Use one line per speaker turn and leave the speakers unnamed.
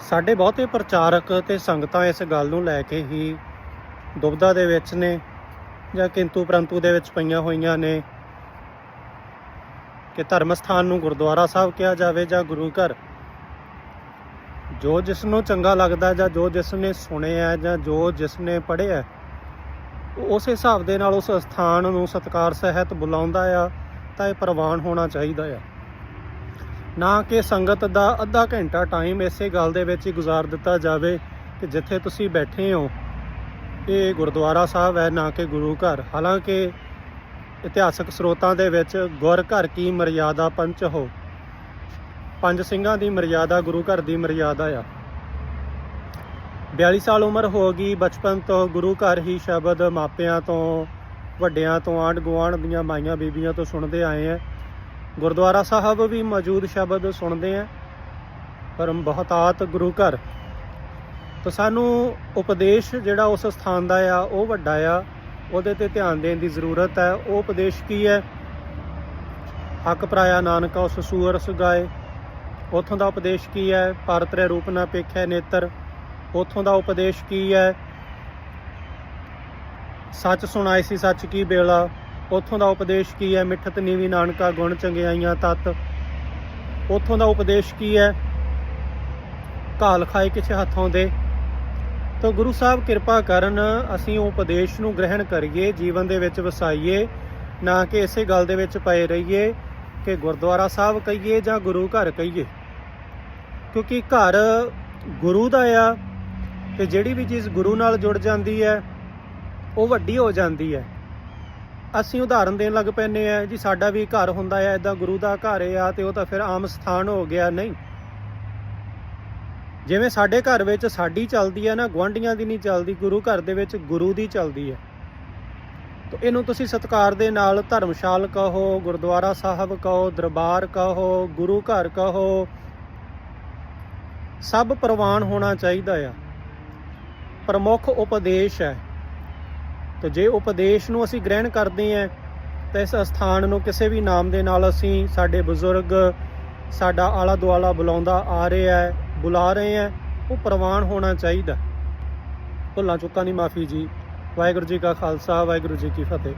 ਸਾਡੇ ਬਹੁਤੇ ਪ੍ਰਚਾਰਕ ਤੇ ਸੰਗਤਾਂ ਇਸ ਗੱਲ ਨੂੰ ਲੈ ਕੇ ਹੀ ਦੁਬਦਾ ਦੇ ਵਿੱਚ ਨੇ ਜਾਂ ਕਿੰਤੂ ਪ੍ਰੰਤੂ ਦੇ ਵਿੱਚ ਪਈਆਂ ਹੋਈਆਂ ਨੇ ਕਿ ਧਰਮ ਸਥਾਨ ਨੂੰ ਗੁਰਦੁਆਰਾ ਸਾਹਿਬ ਕਿਹਾ ਜਾਵੇ ਜਾਂ ਗੁਰੂ ਘਰ। ਜੋ ਜਿਸ ਨੂੰ ਚੰਗਾ ਲੱਗਦਾ ਜਾਂ ਜੋ ਜਿਸ ਨੇ ਸੁਣਿਆ ਜਾਂ ਜੋ ਜਿਸ ਨੇ ਪੜ੍ਹਿਆ ਉਸ ਹਿਸਾਬ ਦੇ ਨਾਲ ਉਸ ਸਥਾਨ ਨੂੰ ਸਤਕਾਰ, ਸਹਿਤ ਬੁਲਾਉਂਦਾ ਆ ਤਾਂ ਇਹ ਪ੍ਰਵਾਨ ਹੋਣਾ ਚਾਹੀਦਾ ਆ। ਨਾ ਕਿ ਸੰਗਤ ਦਾ ਅੱਧਾ ਘੰਟਾ ਟਾਈਮ ਇਸੇ ਗੱਲ ਦੇ ਵਿੱਚ ਹੀ ਗੁਜ਼ਾਰ ਦਿੱਤਾ ਜਾਵੇ ਕਿ ਜਿੱਥੇ ਤੁਸੀਂ ਬੈਠੇ ਹੋ, ਇਹ ਗੁਰਦੁਆਰਾ ਸਾਹਿਬ ਹੈ ਨਾ ਕਿ ਗੁਰੂ ਘਰ। ਹਾਲਾਂਕਿ ਇਤਿਹਾਸਕ ਸਰੋਤਾਂ ਦੇ ਵਿੱਚ ਗੁਰ ਘਰ ਕੀ ਮਰਿਆਦਾ ਪੰਚ ਹੋ? ਪੰਜ ਸਿੰਘਾਂ ਦੀ ਮਰਿਆਦਾ, ਗੁਰੂ ਘਰ ਦੀ ਮਰਿਆਦਾ ਆ। 42 ਸਾਲ ਉਮਰ ਹੋ ਗਈ, ਬਚਪਨ ਤੋਂ ਗੁਰੂ ਘਰ ਹੀ ਸ਼ਬਦ ਮਾਪਿਆਂ ਤੋਂ, ਵੱਡਿਆਂ ਤੋਂ ਆਂਢ ਗੁਆਂਢ ਦੀਆਂ ਮਾਈਆਂ ਬੀਬੀਆਂ ਤੋਂ ਸੁਣਦੇ ਆਏ ਆ ਗੁਰਦੁਆਰਾ ਸਾਹਿਬ ਵੀ ਮੌਜੂਦ ਸ਼ਬਦ ਸੁਣਦੇ ਆ, ਪਰ ਬਹੁਤਾਤ ਗੁਰੂ ਘਰ। ਤਾਂ ਸਾਨੂੰ ਉਪਦੇਸ਼ ਜਿਹੜਾ ਉਸ ਸਥਾਨ ਦਾ ਆ, ਉਹ ਵੱਡਾ ਆ, ਉਹਦੇ ਤੇ ਧਿਆਨ ਦੇਣ ਦੀ ਜ਼ਰੂਰਤ ਹੈ। ਉਹ ਉਪਦੇਸ਼ ਕੀ ਹੈ? ਹੱਕ ਪਰਾਇਆ ਨਾਨਕਾ ਉਸ ਸੂਰ ਸੁਗਾਏ ਉਥੋਂ ਦਾ ਉਪਦੇਸ਼ ਕੀ ਹੈ? ਪਰਤਰੇ ਰੂਪ ਨਾ ਪੇਖੈ ਨੇਤਰ। ਉਥੋਂ ਦਾ ਉਪਦੇਸ਼ ਕੀ ਹੈ? ਸੱਚ ਸੁਣਾਈ ਸੀ ਸੱਚ ਕੀ ਬੇਲਾ। ਉਥੋਂ ਦਾ ਉਪਦੇਸ਼ ਕੀ ਹੈ? ਮਿੱਠਤ ਨੀਵੀ ਨਾਨਕਾ ਗੁਣ ਚੰਗਿਆਈਆਂ ਤਤ। ਉਥੋਂ ਦਾ ਉਪਦੇਸ਼ ਕੀ ਹੈ? ਘਾਲ ਖਾਏ ਕਿਸੇ ਹੱਥੋਂ ਦੇ। ਤਾਂ ਗੁਰੂ ਸਾਹਿਬ ਕਿਰਪਾ ਕਰਨ ਅਸੀਂ ਉਪਦੇਸ਼ ਨੂੰ ਗ੍ਰਹਿਣ ਕਰੀਏ, ਜੀਵਨ ਦੇ ਵਿੱਚ ਵਸਾਈਏ, ਨਾ ਕਿ ਇਸੇ ਗੱਲ ਦੇ ਵਿੱਚ ਪਏ ਰਹੀਏ ਕਿ ਗੁਰਦੁਆਰਾ ਸਾਹਿਬ ਕਹੀਏ ਜਾਂ ਗੁਰੂ ਘਰ ਕਹੀਏ। ਕਿਉਂਕਿ ਘਰ ਗੁਰੂ ਦਾ ਆ ਤੇ ਜਿਹੜੀ ਵੀ ਚੀਜ਼ ਗੁਰੂ ਨਾਲ ਜੁੜ ਜਾਂਦੀ ਹੈ, ਉਹ ਵੱਡੀ ਹੋ ਜਾਂਦੀ ਹੈ। ਅਸੀਂ ਉਦਾਹਰਨ ਦੇਣ ਲੱਗ ਪੈਨੇ ਆ ਜੀ, ਸਾਡਾ ਵੀ ਘਰ ਹੁੰਦਾ ਆ ਇਦਾਂ ਗੁਰੂ ਦਾ ਘਰ ਆ ਤੇ ਉਹ ਤਾਂ ਫਿਰ ਆਮ ਸਥਾਨ ਹੋ ਗਿਆ, ਨਹੀਂ। ਜਿਵੇਂ ਸਾਡੇ ਘਰ ਵਿੱਚ ਸਾਡੀ ਚੱਲਦੀ ਹੈ ਨਾ, ਗੁਆਂਢੀਆਂ ਦੀ ਨਹੀਂ ਚੱਲਦੀ, ਗੁਰੂ ਘਰ ਦੇ ਵਿੱਚ ਗੁਰੂ ਦੀ ਚੱਲਦੀ ਹੈ ਤਾਂ ਇਹਨੂੰ ਤੁਸੀਂ ਸਤਕਾਰ ਦੇ ਨਾਲ ਧਰਮਸ਼ਾਲ ਕਹੋ, ਗੁਰਦੁਆਰਾ ਸਾਹਿਬ ਕਹੋ, ਦਰਬਾਰ ਕਹੋ, ਗੁਰੂ ਘਰ ਕਹੋ, ਸਭ ਪ੍ਰਵਾਨ ਹੋਣਾ ਚਾਹੀਦਾ ਆ। ਪ੍ਰਮੁੱਖ ਉਪਦੇਸ਼ ਹੈ। ਤੇ ਜੇ ਉਪਦੇਸ਼ ਨੂੰ ਅਸੀਂ ਗ੍ਰਹਿਣ ਕਰਦੇ ਹਾਂ, ਤਾਂ ਇਸ ਸਥਾਨ ਨੂੰ ਕਿਸੇ ਵੀ ਨਾਮ ਦੇ ਨਾਲ ਅਸੀਂ ਸਾਡੇ ਬਜ਼ੁਰਗ, ਸਾਡਾ ਆਲਾ ਦੁਆਲਾ ਬੁਲਾਉਂਦਾ ਆ ਰਿਹਾ ਹੈ, ਬੁਲਾ ਰਹੇ ਹੈ, ਉਹ ਪ੍ਰਵਾਨ ਹੋਣਾ ਚਾਹੀਦਾ। ਭੁੱਲਾਂ ਚੁੱਕਾਂ ਦੀ ਮਾਫੀ ਜੀ। ਵਾਹਿਗੁਰੂ ਜੀ ਕਾ ਖਾਲਸਾ, ਵਾਹਿਗੁਰੂ ਜੀ ਕੀ ਫਤਿਹ।